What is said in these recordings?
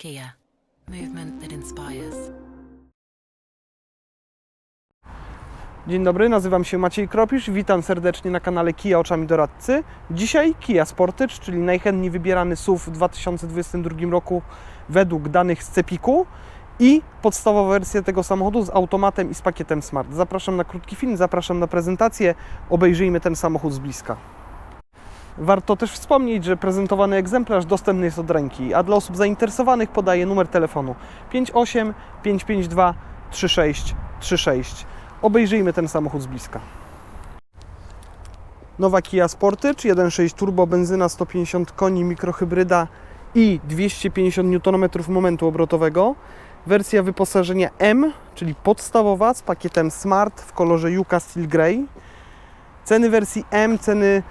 Kia, movement that inspires. Dzień dobry, nazywam się Maciej Kropisz, witam serdecznie na kanale Kia Oczami Doradcy. Dzisiaj Kia Sportage, czyli najchętniej wybierany SUV w 2022 roku według danych z Cepiku i podstawowa wersja tego samochodu z automatem i z pakietem Smart. Zapraszam na krótki film, zapraszam na prezentację, obejrzyjmy ten samochód z bliska. Warto też wspomnieć, że prezentowany egzemplarz dostępny jest od ręki, a dla osób zainteresowanych podaję numer telefonu 58 552 3636. Obejrzyjmy ten samochód z bliska. Nowa Kia Sportage 1.6 turbo, benzyna 150 koni, mikrohybryda i 250 Nm momentu obrotowego. Wersja wyposażenia M, czyli podstawowa z pakietem Smart w kolorze Yuka Steel Grey. Ceny wersji M, ceny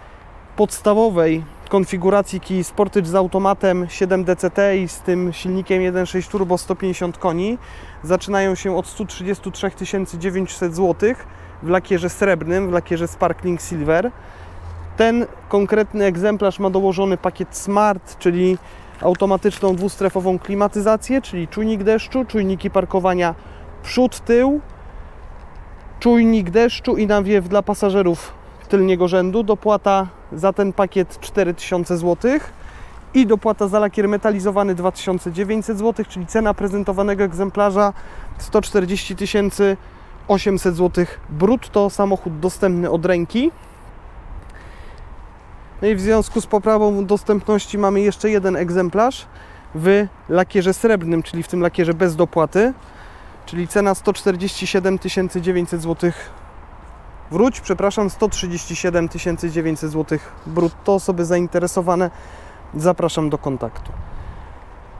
podstawowej konfiguracji Kia Sportage z automatem 7DCT i z tym silnikiem 1.6 turbo 150 koni zaczynają się od 133 900 zł w lakierze srebrnym, w lakierze Sparkling Silver. Ten konkretny egzemplarz ma dołożony pakiet Smart, czyli automatyczną dwustrefową klimatyzację, czyli czujnik deszczu, czujniki parkowania przód, tył, czujnik deszczu i nawiew dla pasażerów tylniego rzędu. Dopłata za ten pakiet 4000 zł i dopłata za lakier metalizowany 2900 zł, czyli cena prezentowanego egzemplarza 140 800 zł brutto, samochód dostępny od ręki. No i w związku z poprawą dostępności mamy jeszcze jeden egzemplarz w lakierze srebrnym, czyli w tym lakierze bez dopłaty, czyli cena 147 900 zł wróć, przepraszam, 137 900 zł brutto. Osoby zainteresowane zapraszam do kontaktu.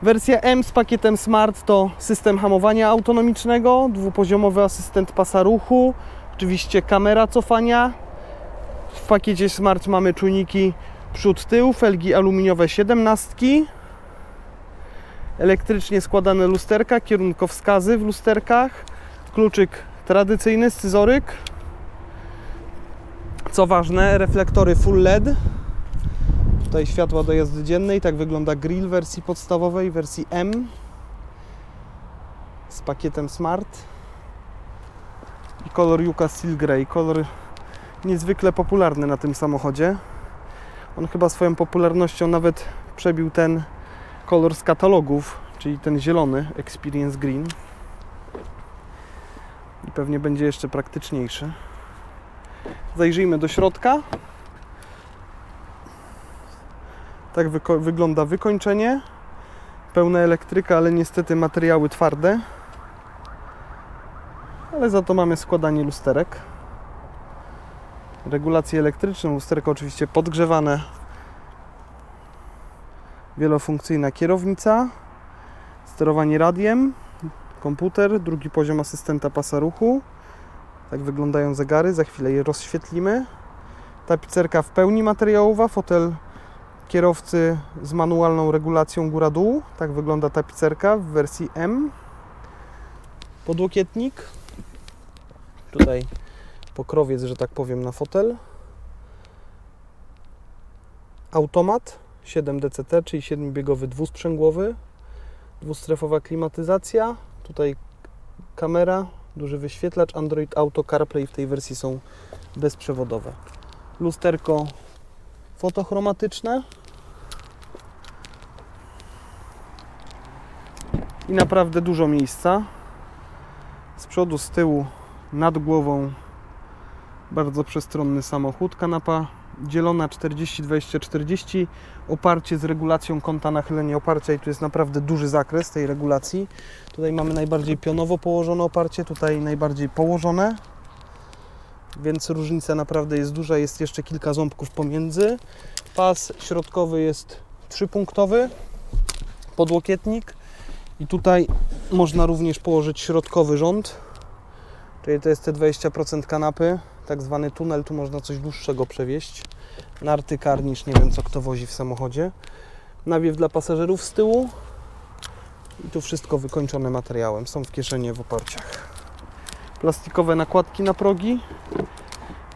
Wersja M z pakietem Smart to system hamowania autonomicznego, dwupoziomowy asystent pasa ruchu, oczywiście kamera cofania. W pakiecie Smart mamy czujniki przód-tył, felgi aluminiowe 17, elektrycznie składane lusterka, kierunkowskazy w lusterkach, kluczyk tradycyjny, scyzoryk. Co ważne, reflektory full LED, Tutaj światła do jazdy dziennej, tak wygląda grill wersji podstawowej, wersji M. Z pakietem Smart. I kolor Yuka Steel Grey, kolor niezwykle popularny na tym samochodzie. On chyba swoją popularnością nawet przebił ten kolor z katalogów, czyli ten zielony Experience Green. I pewnie będzie jeszcze praktyczniejszy. Zajrzyjmy do środka. Tak wyko- wygląda wykończenie. Pełna elektryka, ale niestety materiały twarde. Ale za to mamy składanie lusterek. Regulacje elektryczne, lusterka oczywiście podgrzewane. Wielofunkcyjna kierownica, sterowanie radiem, komputer, drugi poziom asystenta pasa ruchu. Tak wyglądają zegary, za chwilę je rozświetlimy. Tapicerka w pełni materiałowa, fotel kierowcy z manualną regulacją góra-dół. Tak wygląda tapicerka w wersji M. Podłokietnik. Tutaj pokrowiec, że tak powiem, na fotel. Automat 7DCT, czyli 7-biegowy dwusprzęgłowy. Dwustrefowa klimatyzacja. Tutaj kamera, duży wyświetlacz, Android Auto, CarPlay w tej wersji są bezprzewodowe. Lusterko fotochromatyczne. i naprawdę dużo miejsca. Z przodu, z tyłu, nad głową bardzo przestronny samochód. Kanapa dzielona 40-20-40, oparcie z regulacją kąta nachylenia oparcia i tu jest naprawdę duży zakres tej regulacji. Tutaj mamy najbardziej pionowo położone oparcie, tutaj najbardziej położone, więc różnica naprawdę jest duża. Jest jeszcze kilka ząbków pomiędzy. Pas środkowy jest trzypunktowy, podłokietnik i tutaj można również położyć środkowy rząd, czyli to jest te 20% kanapy, tak zwany tunel, tu można coś dłuższego przewieźć. Narty, karnisz, nie wiem co kto wozi w samochodzie. Nawiew dla pasażerów z tyłu i tu wszystko wykończone materiałem, są w kieszeni w oparciach. Plastikowe nakładki na progi,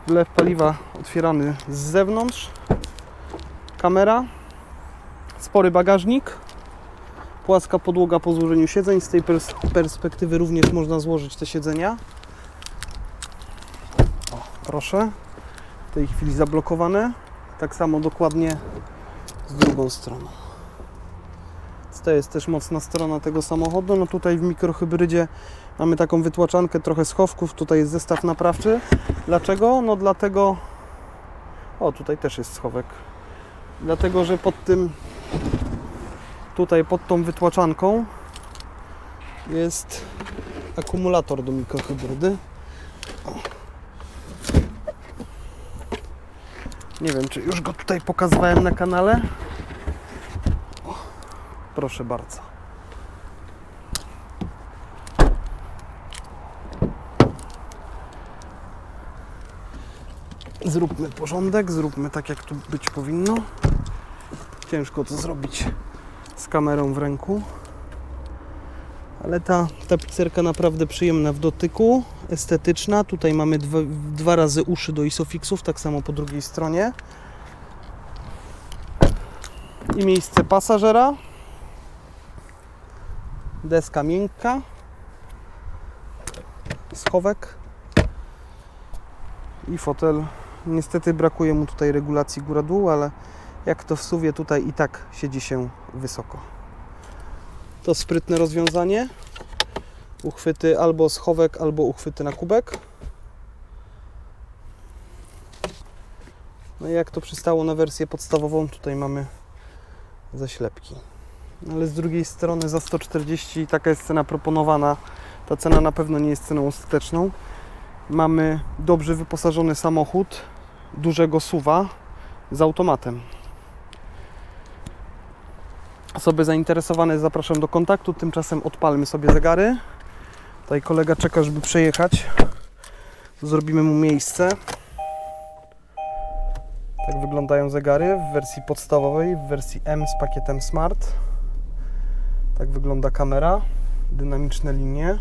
wlew paliwa otwierany z zewnątrz, kamera, spory bagażnik, Płaska podłoga po złożeniu siedzeń. Z tej pers- perspektywy również można złożyć te siedzenia. Proszę. W tej chwili zablokowane. Tak samo dokładnie z drugą stroną. To jest też mocna strona tego samochodu. No tutaj w mikrohybrydzie mamy taką wytłaczankę, trochę schowków. Tutaj jest zestaw naprawczy. Dlaczego? No dlatego... O, tutaj też jest schowek. Dlatego, że pod tym tutaj pod tą wytłaczanką jest akumulator do mikrohybrydy. O. Nie wiem, czy już go tutaj pokazywałem na kanale. Proszę bardzo. Zróbmy porządek, zróbmy tak, jak tu być powinno. Ciężko to zrobić z kamerą w ręku. Ale ta tapicerka naprawdę przyjemna w dotyku, estetyczna. Tutaj mamy dwa, dwa razy uszy do isofixów, tak samo po drugiej stronie. I miejsce pasażera. Deska miękka. Schowek. I fotel. Niestety brakuje mu tutaj regulacji góra-dół, ale jak to w suwie tutaj i tak siedzi się wysoko. To sprytne rozwiązanie. Uchwyty albo schowek, albo uchwyty na kubek. No i jak to przystało na wersję podstawową, tutaj mamy zaślepki. Ale z drugiej strony za 140 taka jest cena proponowana. Ta cena na pewno nie jest ceną ostateczną. Mamy dobrze wyposażony samochód, dużego suwa z automatem. Osoby zainteresowane zapraszam do kontaktu. Tymczasem odpalmy sobie zegary. Tutaj kolega czeka, żeby przejechać. Zrobimy mu miejsce. Tak wyglądają zegary w wersji podstawowej, w wersji M z pakietem Smart. Tak wygląda kamera, dynamiczne linie.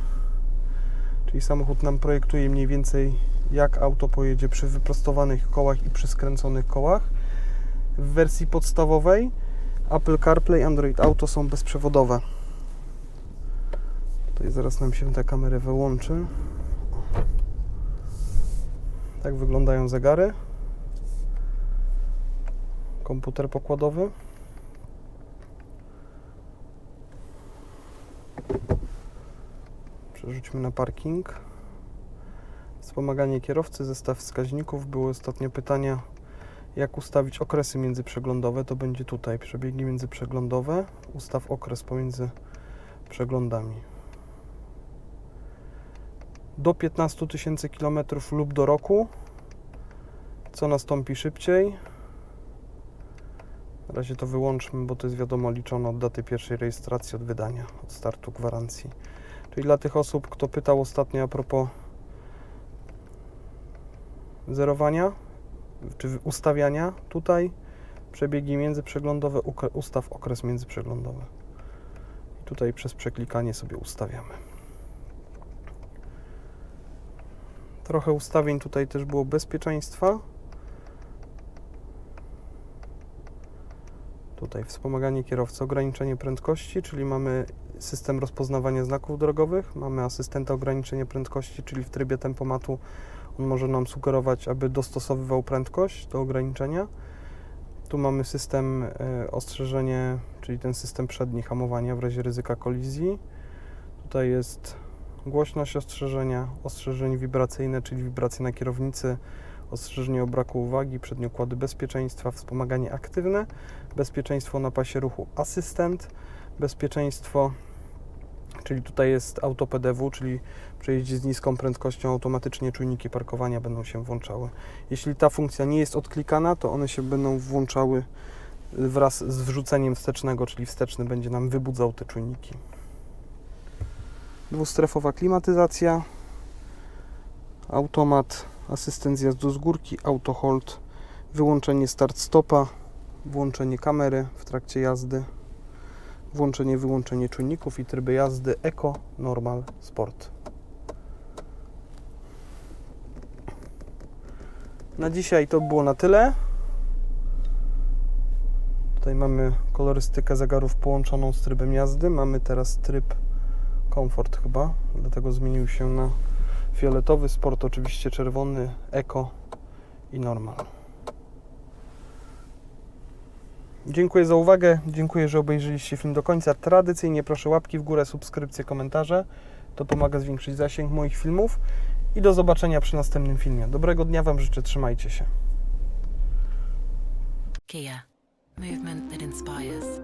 Czyli samochód nam projektuje mniej więcej jak auto pojedzie przy wyprostowanych kołach i przy skręconych kołach. W wersji podstawowej Apple CarPlay, Android Auto są bezprzewodowe. Tutaj zaraz nam się ta kamera wyłączy. Tak wyglądają zegary. Komputer pokładowy. Przerzućmy na parking. Wspomaganie kierowcy, zestaw wskaźników. Były ostatnio pytania, jak ustawić okresy międzyprzeglądowe. To będzie tutaj przebiegi międzyprzeglądowe. Ustaw okres pomiędzy przeglądami. Do 15 tysięcy km lub do roku. Co nastąpi szybciej? Na razie to wyłączmy, bo to jest wiadomo liczone od daty pierwszej rejestracji, od wydania, od startu gwarancji. Czyli dla tych osób, kto pytał ostatnio a propos zerowania czy ustawiania, tutaj przebiegi międzyprzeglądowe, ustaw okres międzyprzeglądowy. Tutaj przez przeklikanie sobie ustawiamy. Trochę ustawień tutaj też było bezpieczeństwa. Tutaj wspomaganie kierowcy, ograniczenie prędkości, czyli mamy system rozpoznawania znaków drogowych, mamy asystenta ograniczenia prędkości, czyli w trybie tempomatu on może nam sugerować, aby dostosowywał prędkość do ograniczenia. Tu mamy system e, ostrzeżenie, czyli ten system przedni hamowania w razie ryzyka kolizji. Tutaj jest głośność ostrzeżenia, ostrzeżenie wibracyjne, czyli wibracje na kierownicy, ostrzeżenie o braku uwagi, przednie układy bezpieczeństwa, wspomaganie aktywne, bezpieczeństwo na pasie ruchu asystent, bezpieczeństwo, czyli tutaj jest auto PDW, czyli przy z niską prędkością automatycznie czujniki parkowania będą się włączały. Jeśli ta funkcja nie jest odklikana, to one się będą włączały wraz z wrzuceniem wstecznego, czyli wsteczny będzie nam wybudzał te czujniki. Dwustrefowa klimatyzacja, automat, asystent zjazdu z górki, auto hold, wyłączenie start stopa, włączenie kamery w trakcie jazdy, włączenie wyłączenie czujników i tryby jazdy Eco, Normal, Sport. Na dzisiaj to było na tyle. Tutaj mamy kolorystykę zegarów połączoną z trybem jazdy. Mamy teraz tryb komfort chyba, dlatego zmienił się na fioletowy, sport oczywiście czerwony, eko i normal. Dziękuję za uwagę, dziękuję, że obejrzeliście film do końca. Tradycyjnie proszę łapki w górę, subskrypcje, komentarze. To pomaga zwiększyć zasięg moich filmów. I do zobaczenia przy następnym filmie. Dobrego dnia Wam życzę, trzymajcie się. Kia. Movement that inspires.